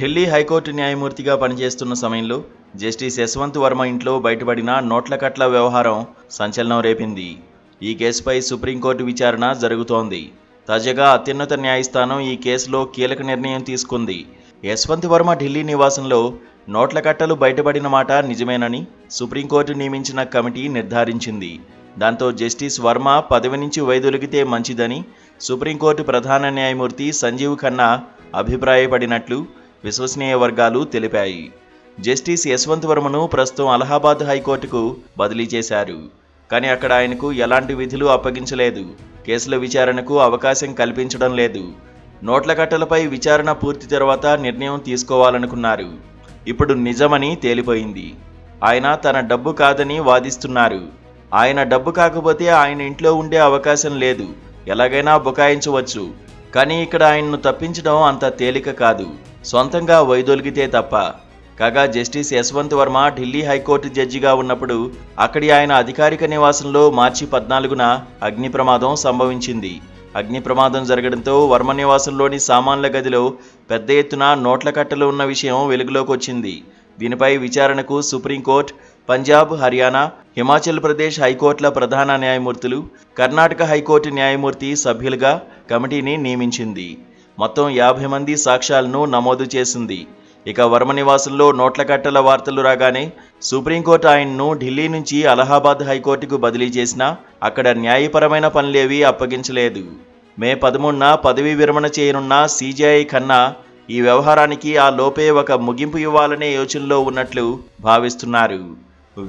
Delhi high court న్యాయమూర్తిగా పనిచేస్తున్న సమయంలో జస్టిస్ యశ్వంత్ వర్మ ఇంట్లో బయటపడిన నోట్ల కట్ల వ్యవహారం సంచలనం రేపింది. ఈ కేసుపై సుప్రీంకోర్టు విచారణ జరుగుతోంది. తాజాగా అత్యున్నత న్యాయస్థానం ఈ కేసులో కీలక నిర్ణయం తీసుకుంది. యశ్వంత్ వర్మ ఢిల్లీ నివాసంలో నోట్ల కట్టలు బయటపడిన మాట నిజమేనని సుప్రీంకోర్టు నియమించిన కమిటీ నిర్ధారించింది. దాంతో జస్టిస్ వర్మ పదవి నుంచి వైదొలిగితే మంచిదని సుప్రీంకోర్టు ప్రధాన న్యాయమూర్తి సంజీవ్ ఖన్నా అభిప్రాయపడినట్లు విశ్వసనీయ వర్గాలు తెలిపాయి. జస్టిస్ యశ్వంత్ వర్మను ప్రస్తుతం అలహాబాద్ హైకోర్టుకు బదిలీ చేశారు. కానీ అక్కడ ఆయనకు ఎలాంటి విధులు అప్పగించలేదు. కేసుల విచారణకు అవకాశం కల్పించడం లేదు. నోట్ల కట్టలపై విచారణ పూర్తి తర్వాత నిర్ణయం తీసుకోవాలనుకున్నారు. ఇప్పుడు నిజమని తేలిపోయింది. ఆయన తన డబ్బు కాదని వాదిస్తున్నారు. ఆయన డబ్బు కాకపోతే ఆయన ఇంట్లో ఉండే అవకాశం లేదు. ఎలాగైనా బుకాయించవచ్చు. కానీ ఇక్కడ ఆయన్ను తప్పించడం అంత తేలిక కాదు. సొంతంగా వైదొలిగితే తప్ప. కాగా justice Yashwant Varma Delhi high court జడ్జిగా ఉన్నప్పుడు అక్కడి ఆయన అధికారిక నివాసంలో మార్చి పద్నాలుగున అగ్ని ప్రమాదం సంభవించింది. అగ్ని ప్రమాదం జరగడంతో వర్మ నివాసంలోని సామాన్ల గదిలో పెద్ద ఎత్తున నోట్ల కట్టలు ఉన్న విషయం వెలుగులోకి వచ్చింది. దీనిపై విచారణకు సుప్రీంకోర్టు పంజాబ్ హర్యానా హిమాచల్ ప్రదేశ్ హైకోర్టుల ప్రధాన న్యాయమూర్తులు కర్ణాటక హైకోర్టు న్యాయమూర్తి సభ్యులుగా కమిటీని నియమించింది. మొత్తం యాభై మంది సాక్ష్యాలను నమోదు చేసింది. ఇక వర్మ నివాసంలో నోట్ల కట్టల వార్తలు రాగానే సుప్రీంకోర్టు ఆయన్ను ఢిల్లీ నుంచి అలహాబాద్ హైకోర్టుకు బదిలీ చేసినా అక్కడ న్యాయపరమైన పనులేవీ అప్పగించలేదు. మే పదమూడున పదవీ విరమణ చేయనున్న సీజీఐ ఖన్నా ఈ వ్యవహారానికి ఆ లోపే ఒక ముగింపు ఇవ్వాలనే యోచనలో ఉన్నట్లు భావిస్తున్నారు.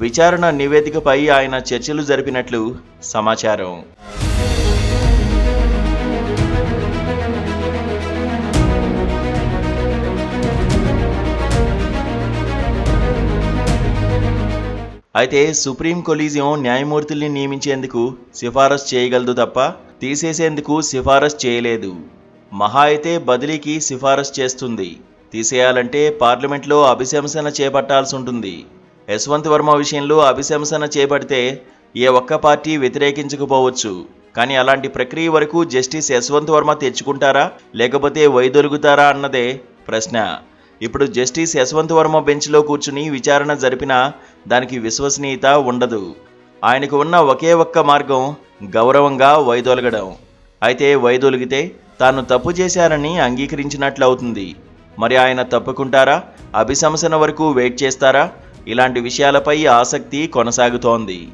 విచారణ నివేదికపై ఆయన చర్చలు జరిపినట్లు సమాచారం. అయితే సుప్రీం కొలీజియం న్యాయమూర్తుల్ని నియమించేందుకు సిఫారసు చేయగలదు తప్ప తీసేసేందుకు సిఫారసు చేయలేదు. మహా అయితే బదిలీకి సిఫారసు చేస్తుంది. తీసేయాలంటే పార్లమెంట్లో అభిశంసన చేపట్టాల్సి ఉంటుంది. యశ్వంత్ వర్మ విషయంలో అభిశంసన చేపడితే ఏ ఒక్క పార్టీ వ్యతిరేకించకపోవచ్చు. కానీ అలాంటి ప్రక్రియ వరకు జస్టిస్ యశ్వంత్ వర్మ తెచ్చుకుంటారా? లేకపోతే వైదొలుగుతారా అన్నదే ప్రశ్న. ఇప్పుడు జస్టిస్ యశ్వంత్ వర్మ బెంచ్లో కూర్చుని విచారణ జరిపినా దానికి విశ్వసనీయత ఉండదు. ఆయనకు ఉన్న ఒకే ఒక్క మార్గం గౌరవంగా వైదొలగడం. అయితే వైదొలిగితే తాను తప్పు చేశారని అంగీకరించినట్లు అవుతుంది మరి ఆయన తప్పుకుంటారా? అభిశంసన వరకు వెయిట్ చేస్తారా? ఇలాంటి విషయాలపై ఆసక్తి కొనసాగుతోంది.